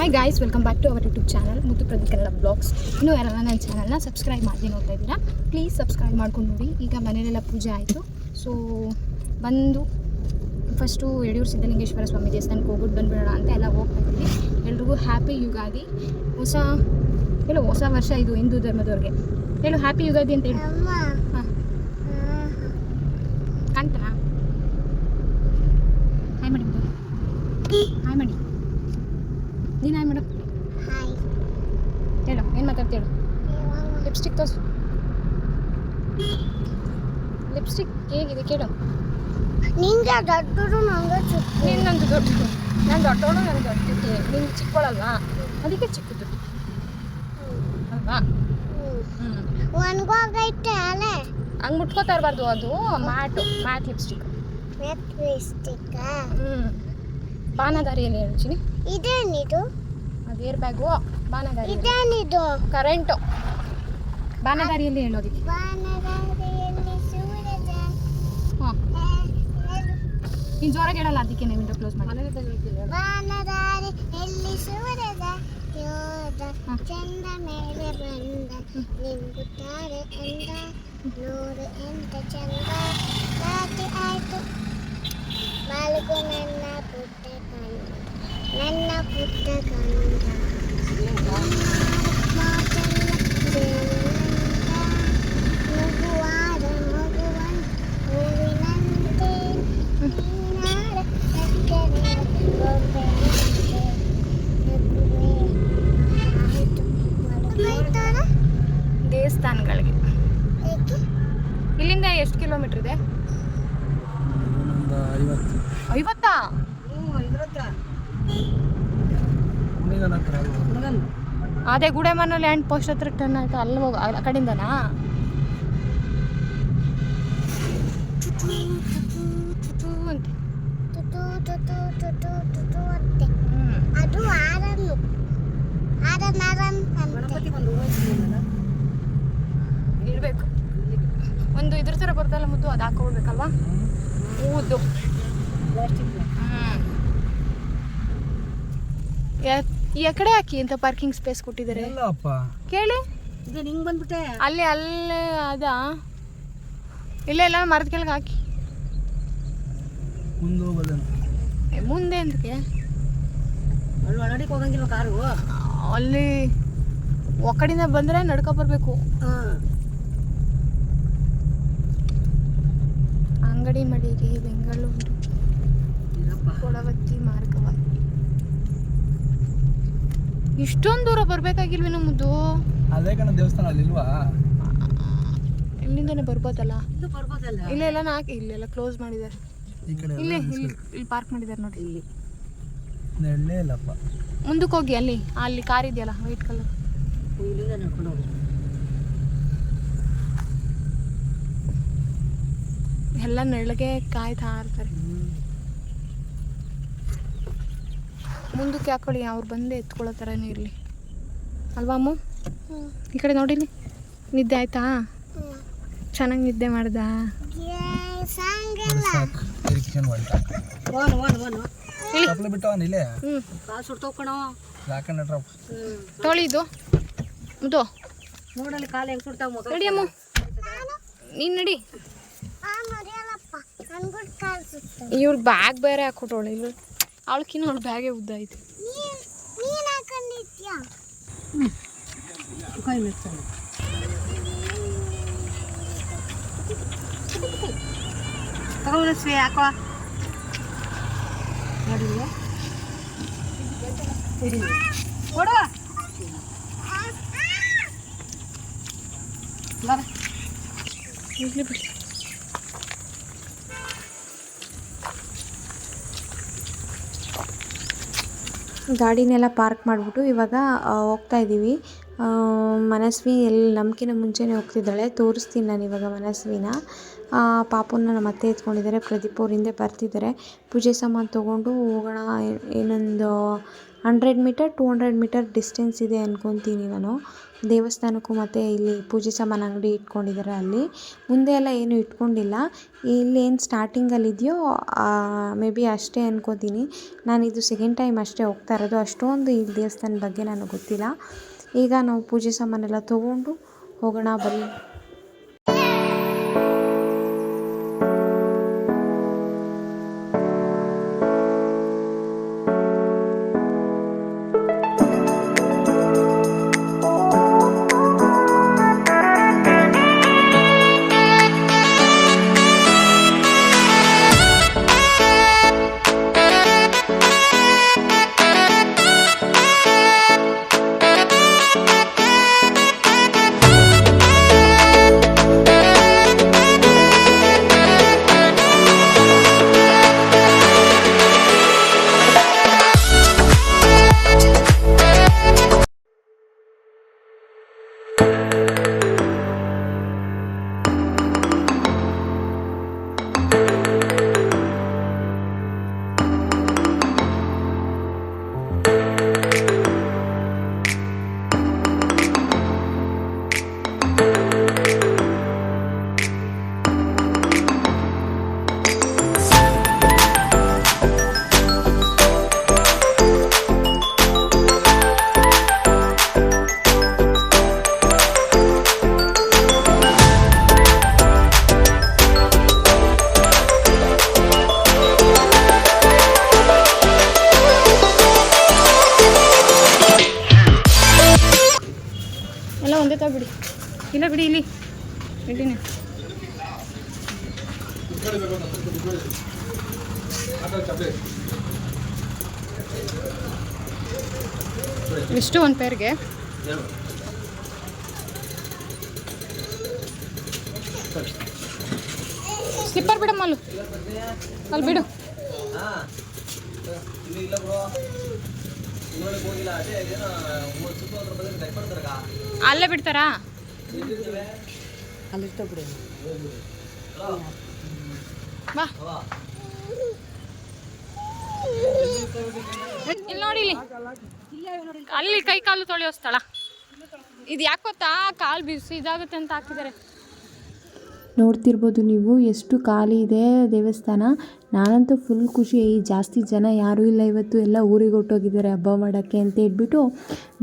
Hi guys welcome back to our YouTube channel ಮುತ್ತು ಪ್ರತಿ Kannada blogs ಇನ್ನೂ ಯಾರಲ್ಲ ನನ್ನ ಚಾನಲ್ನ ಸಬ್ಸ್ಕ್ರೈಬ್ ಮಾಡಿ ನೋಡ್ತಾ ಇದ್ದೀರಾ ಪ್ಲೀಸ್ ಸಬ್ಸ್ಕ್ರೈಬ್ ಮಾಡ್ಕೊಂಡು ನೋಡಿ. ಈಗ ಮನೇಲೆಲ್ಲ ಪೂಜೆ ಆಯಿತು. ಸೊ ಬಂದು ಫಸ್ಟು ಯಡಿಯೂರು ಸಿದ್ಧಲಿಂಗೇಶ್ವರ ಸ್ವಾಮಿ ದೇವಸ್ಥಾನಕ್ಕೆ ಹೋಗ್ಬಿಟ್ಟು ಬಂದುಬಿಡೋಣ ಅಂತ ಎಲ್ಲ ಹೋಗ್ತಾ ಇದ್ದೀವಿ ಎಲ್ರಿಗೂ ಹ್ಯಾಪಿ ಯುಗಾದಿ. ಹೊಸ ಹೇಳು ಹೊಸ ವರ್ಷ ಇದು ಹಿಂದೂ ಧರ್ಮದವ್ರಿಗೆ. ಹೇಳು ಹ್ಯಾಪಿ ಯುಗಾದಿ ಅಂತ ಹೇಳು ಅಮ್ಮ ಹಾಂ ಕಾಣ್ತಾನಾ ಹಾಯ್ ಮಾಡಿ ಹಾಯ್ ಮಾಡಿ ನೀನು ಹಾಯ್ ಮಾಡು ಹಾಯ್ ಹೇಳು ಏನು ಮಾತಾಡ್ತೀಳು ಲಿಪ್ಸ್ಟಿಕ್ ತೋರಿಸು. ಲಿಪ್ಸ್ಟಿಕ್ ಹೇಗಿದೆ ಕೇಳು. ನಿಂಗೆ ದೊಡ್ಡದು ನಂಗೆ ಚಿಕ್ಕ ನೀನು ನಂದು ದೊಡ್ಡದು. ನಾನು ದೊಡ್ಡವಳು ನಾನು ದೊಡ್ಡಕ್ಕೆ ನೀನು ಚಿಕ್ಕವಳಲ್ಲ ಅದಕ್ಕೆ ಚಿಕ್ಕದು. ಅಲ್ವಾ? ಒಣಗೋಗೈತೆ ಅಲೆ. ಹಂಗೆ ಮುಟ್ಕೋತಾ ಇರಬಾರ್ದು ಅದು. Matte matte lipstick matte lipstick ಹ್ಞೂ ಬಾನದಾರಿಯಲ್ಲಿ ಹೇಳ್ತೀನಿ ಇದೇನಿದು? ಅದು ಏರ್ ಬ್ಯಾಗು ಬಾನದಾರಿ ಇದೇನಿದು? ಕರೆಂಟು. ಬಾನದಾರಿಯಲ್ಲಿ ಹೇಳೋದಕ್ಕೆ. ಬಾನದಾರಿಯಲ್ಲಿ ನೀನು ಜೋರಾಗಿ ಹೇಳಲ್ಲ ಅದಕ್ಕೆ ವಿಂಡೋ ಕ್ಲೋಸ್ ಮಾಡಿ. ಬಾನದಾರಿ ಎಲ್ಲಿ ಸೂರ್ಯದ ಯೋಧ ಚಂದ ಮೇಲೆ ಬಂದ ನಿಂಗುತ್ತಾರೆ ಎಂದ ನೋಡು ಎಂತ ಚಂದ. ರಾತ್ರಿ ಆಯ್ತು. ಮಲಗು ನನ್ನ ಪುಟ್ಟ ಕಂದ ನನ್ನ ಪುಟ್ಟ ಕಂದ ಅದೇ ಗುಡೆಮನ ಲ್ಯಾಂಡ್ ಪೋಸ್ಟ್ ಹತ್ರ ಟರ್ನ್ ಆಯ್ತು ಅಲ್ಲಿ ಹೋಗ ಆ ಕಡೆಯಿಂದನಾ. ಅದು ಆರನ್ನು ಆರನ್ ಆರನ್ ಅಂತೆ. ಒಂದು ಇದ್ರ ಥರ ಬರ್ತಲ್ಲ ಮುದ್ದು ಅದು ಹಾಕೊಳ್ಬೇಕಲ್ವಾ? ಊದು ಹ್ಮ್. ಯಾ- ಈ ಕಡೆ ಹಾಕಿ ಅಂತ ಪಾರ್ಕಿಂಗ್ ಸ್ಪೇಸ್ ಕೊಟ್ಟಿದ್ದಾರೆ? ಕೇಳಿ. ಇದು ಹಿಂಗೆ ಬಂದ್ಬಿಟ್ಟೆ? ಅಲ್ಲಿ ಅಲ್ಲೇ ಅದ? ಇಲ್ಲ ಇಲ್ಲ ಮರದ ಕೆಳಗೆ ಹಾಕಿ. ಮುಂದೆ ಹೋಗೋದಂತ ಮುಂದೆ ಅಲ್ಲಿ ಒಳಗಡೆಗೆ ಹೋಗಂಗಿಲ್ಲ ಕಾರು? ಅಲ್ಲಿ ಒಕ್ಕಡಿಂದ ಬಂದರೆ ನಡ್ಕೊ ಬರಬೇಕು. ಅಂಗಡಿ ಮಡಿಗೆ ಬೆಂಗಳೂರು ಕೊಳವತ್ತಿ ಮಾರ್ಗವ ಇಷ್ಟೊಂದು ದೂರ ಬರ್ಬೇಕಾಗಿಲ್ವೇನೋ ನಮ್ದು ಅದೇ ಕಣ ದೇವಸ್ಥಾನ ಅಲ್ಲಿಲ್ವಾ ಇಲ್ಲಿಂದನೇ ಬರ್ಬೋದಲ್ಲ? ಬರ್ಬೋದಲ್ಲ? ಇಲ್ಲ ನಾಲ್ಕು ಇಲ್ಲೆಲ್ಲ ಕ್ಲೋಸ್ ಮಾಡಿದ್ದಾರೆ. ಈ ಕಡೆ ಇಲ್ಲಿ ಇಲ್ಲಿ ಇಲ್ಲಿ ಪಾರ್ಕ್ ಮಾಡಿದ್ದಾರೆ ನೋಡಿ. ಇಲ್ಲಿ. ನೆಳ್ಳೇ ಇಲ್ಲಪ್ಪ ಮುಂದಕ್ಕೆ ಹೋಗಿ ಅಲ್ಲಿ ಅಲ್ಲಿ ಕಾರ್ ಇದೆಯಲ್ಲ ವೈಟ್ ಕಲರ್ ಇಲ್ಲಿಂದ ನಡ್ಕೊಂಡು ಹೋಗಿ. ಎಲ್ಲ ನೆರಳಿಗೆ ಕಾಯ್ತಾ ಇರ್ತಾರೆ. ಮುಂದಕ್ಕೆ ಹಾಕೊಳ್ಳಿ ಅವ್ರು ಬಂದು ಎತ್ಕೊಳ್ಳೋ ಥರನೇ ಇರಲಿ. ಅಲ್ವಾ ಅಮ್ಮ? ಈ ಕಡೆ ನೋಡಿಲಿ ನಿದ್ದೆ ಆಯ್ತಾ? ಚೆನ್ನಾಗಿ ನಿದ್ದೆ ಮಾಡ್ದ? ಇವ್ರ ಇದು ನೋಡಲ್ಲಿ ಕಾಲು ಹೆಂಗ್ ಸುಡ್ತಾವ ನೀನು ನಡಿ. ಬ್ಯಾಗ್ ಬೇರೆ ಹಾಕೊಟ್ಟವಳು ಇಲ್ಲ. ಅವಳಕ್ಕಿನ್ನ ಅವಳು ಬ್ಯಾಗೇ ಉದ್ದ ಐತೆ. ನೀನ್ ನೀನ್ ಹಾಕೊಂಡಿದ್ಯಾ ಕೈ ಮೆಚ್ಚಾನೆ ತಗೊಂಡು ಸ್ವೇ ಹಾಕೋ ನೋಡಿಲ್ಲ ಕೊಡು. ಬರ ಇರ್ಲಿ ಬಿಡಿ. ಗಾಡಿನೆಲ್ಲ ಪಾರ್ಕ್ ಮಾಡಿಬಿಟ್ಟು ಇವಾಗ ಹೋಗ್ತಾ ಇದ್ದೀವಿ ಮನಸ್ವಿ ಎಲ್ಲಿ ನಮ್ಕಿನ ಮುಂಚೆನೇ ಹೋಗ್ತಿದ್ದಾಳೆ. ತೋರಿಸ್ತೀನಿ ನಾನು ಇವಾಗ ಮನಸ್ವಿನ. ಪಾಪನ ನಮ್ಮ ಅತ್ತೆ ಎತ್ಕೊಂಡಿದ್ದಾರೆ. ಪ್ರದೀಪ್ ಅವ್ರ ಹಿಂದೆ ಬರ್ತಿದ್ದಾರೆ. ಪೂಜೆ ಸಾಮಾನು ತೊಗೊಂಡು ಹೋಗೋಣ. ಇನ್ನೊಂದು ಏನೊಂದು hundred metre, two hundred metre distance ಇದೆ ಅನ್ಕೊತೀನಿ ನಾನು. ದೇವಸ್ಥಾನಕ್ಕೂ ಮತ್ತು ಇಲ್ಲಿ ಪೂಜೆ ಸಾಮಾನು ಅಂಗಡಿ ಇಟ್ಕೊಂಡಿದ್ದಾರೆ ಅಲ್ಲಿ. ಮುಂದೆ ಎಲ್ಲ ಏನು ಇಟ್ಕೊಂಡಿಲ್ಲ. ಇಲ್ಲೇನು ಸ್ಟಾರ್ಟಿಂಗಲ್ಲಿ ಇದೆಯೋ ಮೇ ಬಿ ಅಷ್ಟೇ ಅನ್ಕೋತೀನಿ. ನಾನು ಇದು ಸೆಕೆಂಡ್ ಟೈಮ್ ಅಷ್ಟೇ ಹೋಗ್ತಾ ಇರೋದು. ಅಷ್ಟೊಂದು ಈ ದೇವಸ್ಥಾನದ ಬಗ್ಗೆ ನನಗೆ ಗೊತ್ತಿಲ್ಲ. ಈಗ ನಾವು ಪೂಜೆ ಸಾಮಾನೆಲ್ಲ ತೊಗೊಂಡು ಹೋಗೋಣ, ಬನ್ನಿ. ಬಿಡಿ ಇಲ್ಲ ಬಿಡಿ ಇಲ್ಲಿ. ಇಲ್ಲಿನೇ. ಎಷ್ಟು ಒಂದು ಪೇರ್ಗೆ ಸ್ಲಿಪ್ಪರ್ ಬಿಡಮ್ಮ ಅಲ್ಲಿ. ಅಲ್ಲಿ ಬಿಡು. ಅಲ್ಲೇ ಬಿಡ್ತಾರಾ? ಬಾ. ಇಲ್ಲಿ ನೋಡಿ ಇಲ್ಲಿ. ಅಲ್ಲಿ ಕೈ ಕಾಲು ತೊಳೆಯೋ ಸ್ಥಳ. ಇದು ಯಾಕೆ ಗೊತ್ತಾ? ಕಾಲು ಬಿಸಿ ಇದಾಗುತ್ತೆ ಅಂತ ಹಾಕಿದ್ದಾರೆ. ನೋಡ್ತಿರ್ಬೋದು ನೀವು. ಎಷ್ಟು ಖಾಲಿ ಇದೆ ದೇವಸ್ಥಾನ. ನಾನಂತೂ ಫುಲ್ ಖುಷಿ. ಜಾಸ್ತಿ ಜನ ಯಾರೂ ಇಲ್ಲ ಇವತ್ತು. ಎಲ್ಲ ಊರಿಗೆ ಹೊರ್ಟೋಗಿದ್ದಾರೆ ಹಬ್ಬ ಮಾಡೋಕ್ಕೆ ಅಂತ ಹೇಳ್ಬಿಟ್ಟು,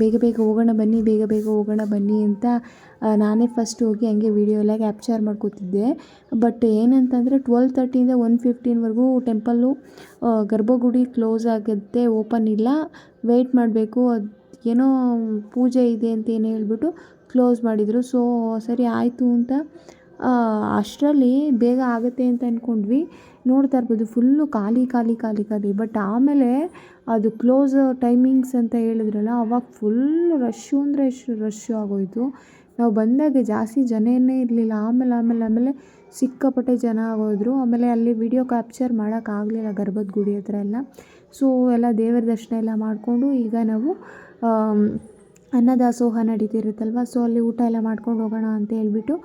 ಬೇಗ ಬೇಗ ಹೋಗೋಣ ಬನ್ನಿ, ಬೇಗ ಬೇಗ ಹೋಗೋಣ ಬನ್ನಿ ಅಂತ ನಾನೇ ಫಸ್ಟ್ ಹೋಗಿ ಹಂಗೆ ವೀಡಿಯೋ ಎಲ್ಲ ಕ್ಯಾಪ್ಚರ್ ಮಾಡ್ಕೋತಿದ್ದೆ. ಬಟ್ ಏನಂತಂದರೆ ಟ್ವೆಲ್ ತರ್ಟಿಯಿಂದ ಒನ್ ಫಿಫ್ಟೀನ್ವರೆಗೂ ಟೆಂಪಲ್ಲು ಗರ್ಭಗುಡಿ ಕ್ಲೋಸ್ ಆಗುತ್ತೆ ಓಪನ್ ಇಲ್ಲ. ವೆಯ್ಟ್ ಮಾಡಬೇಕು. ಅದು ಏನೋ ಪೂಜೆ ಇದೆ ಅಂತ ಏನು ಹೇಳ್ಬಿಟ್ಟು ಕ್ಲೋಸ್ ಮಾಡಿದರು. ಸೊ ಸರಿ ಆಯಿತು ಅಂತ ಅಷ್ಟರಲ್ಲಿ ಬೇಗ ಆಗುತ್ತೆ ಅಂತ ಅಂದ್ಕೊಂಡ್ವಿ ನೋಡ್ತಾ ಇರ್ಬೋದು ಫುಲ್ಲು ಖಾಲಿ ಖಾಲಿ ಖಾಲಿ ಖಾಲಿ. ಬಟ್ ಆಮೇಲೆ ಅದು ಕ್ಲೋಸ್ ಟೈಮಿಂಗ್ಸ್ ಅಂತ ಹೇಳಿದ್ರಲ್ಲ, ಅವಾಗ ಫುಲ್ ರಶ್ಶು ಅಂದರೆ ಎಷ್ಟು ರಶ್ಶು ಆಗೋಯಿತು. ನಾವು ಬಂದಾಗ ಜಾಸ್ತಿ ಜನನೇ ಇರಲಿಲ್ಲ. ಆಮೇಲೆ ಆಮೇಲೆ ಆಮೇಲೆ ಸಿಕ್ಕಾಪಟ್ಟೆ ಜನ ಆಗೋದ್ರು. ಆಮೇಲೆ ಅಲ್ಲಿ ವಿಡಿಯೋ ಕ್ಯಾಪ್ಚರ್ ಮಾಡೋಕ್ಕಾಗಲಿಲ್ಲ ಗರ್ಭದ ಗುಡಿ ಹತ್ರ ಎಲ್ಲ. ಸೊ ಎಲ್ಲ ದೇವರ ದರ್ಶನ ಎಲ್ಲ ಮಾಡಿಕೊಂಡು ಈಗ ನಾವು ಅನ್ನದಾಸೋಹ ನಡೀತಿರುತ್ತಲ್ವ? ಸೊ ಅಲ್ಲಿ ಊಟ ಎಲ್ಲ ಮಾಡ್ಕೊಂಡು ಹೋಗೋಣ ಅಂತ ಹೇಳ್ಬಿಟ್ಟು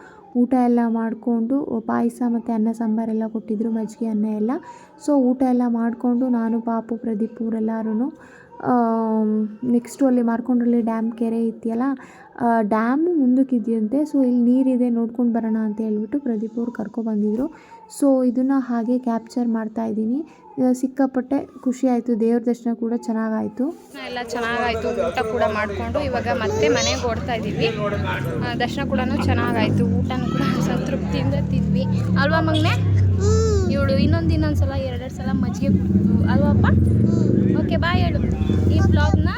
ಊಟ ಎಲ್ಲ ಮಾಡಿಕೊಂಡು ಪಾಯಸ ಮತ್ತು ಅನ್ನ ಸಾಂಬಾರೆಲ್ಲ ಕೊಟ್ಟಿದ್ದರು ಮಜ್ಜಿಗೆ, ಅನ್ನ ಎಲ್ಲ. ಸೊ ಊಟ ಎಲ್ಲ ಮಾಡಿಕೊಂಡು ನಾನು, ಪಾಪು, ಪ್ರದೀಪ್ ಇವರೆಲ್ಲರೂ ನೆಕ್ಸ್ಟು ಅಲ್ಲಿ ಮಾರ್ಕೊಂಡ್ರಲ್ಲಿ ಡ್ಯಾಮ್ ಕೆರೆ ಇದೆಯಲ್ಲ ಡ್ಯಾಮು ಮುಂದಕ್ಕಿದೆಯಂತೆ. ಸೊ ಇಲ್ಲಿ ನೀರಿದೆ ನೋಡ್ಕೊಂಡು ಬರೋಣ ಅಂತ ಹೇಳ್ಬಿಟ್ಟು ಪ್ರದೀಪ್ ಅವ್ರು ಕರ್ಕೊಬಂದಿದ್ರು ಸೊ ಇದನ್ನು ಹಾಗೆ ಕ್ಯಾಪ್ಚರ್ ಮಾಡ್ತಾ ಇದ್ದೀನಿ. ಸಿಕ್ಕಾಪಟ್ಟೆ ಖುಷಿ ಆಯಿತು. ದೇವ್ರ ದರ್ಶನ ಕೂಡ ಚೆನ್ನಾಗಾಯಿತು. ಎಲ್ಲ ಚೆನ್ನಾಗಾಯಿತು ಊಟ ಕೂಡ ಮಾಡಿಕೊಂಡು ಇವಾಗ ಮತ್ತೆ ಮನೆಗೆ ಓಡ್ತಾ ಇದ್ದೀವಿ. ದರ್ಶನ ಕೂಡ ಚೆನ್ನಾಗಾಯಿತು. ಊಟನೂ ಕೂಡ ಸಂತೃಪ್ತಿಯಿಂದ ತಿಂದ್ವಿ. ಅಲ್ವಾ ಮಗನೆ? ಇವಳು ಇನ್ನೊಂದು ಇನ್ನೊಂದು ಸಲ ಎರಡೆರಡು ಸಲ ಮಜ್ಜಿಗೆ ಕುಡಿದ್ವು ಅಲ್ವಪ್ಪ? ಓಕೆ ಬಾಯ್ ಹೇಳು. ಈ ಬ್ಲಾಗ್ನ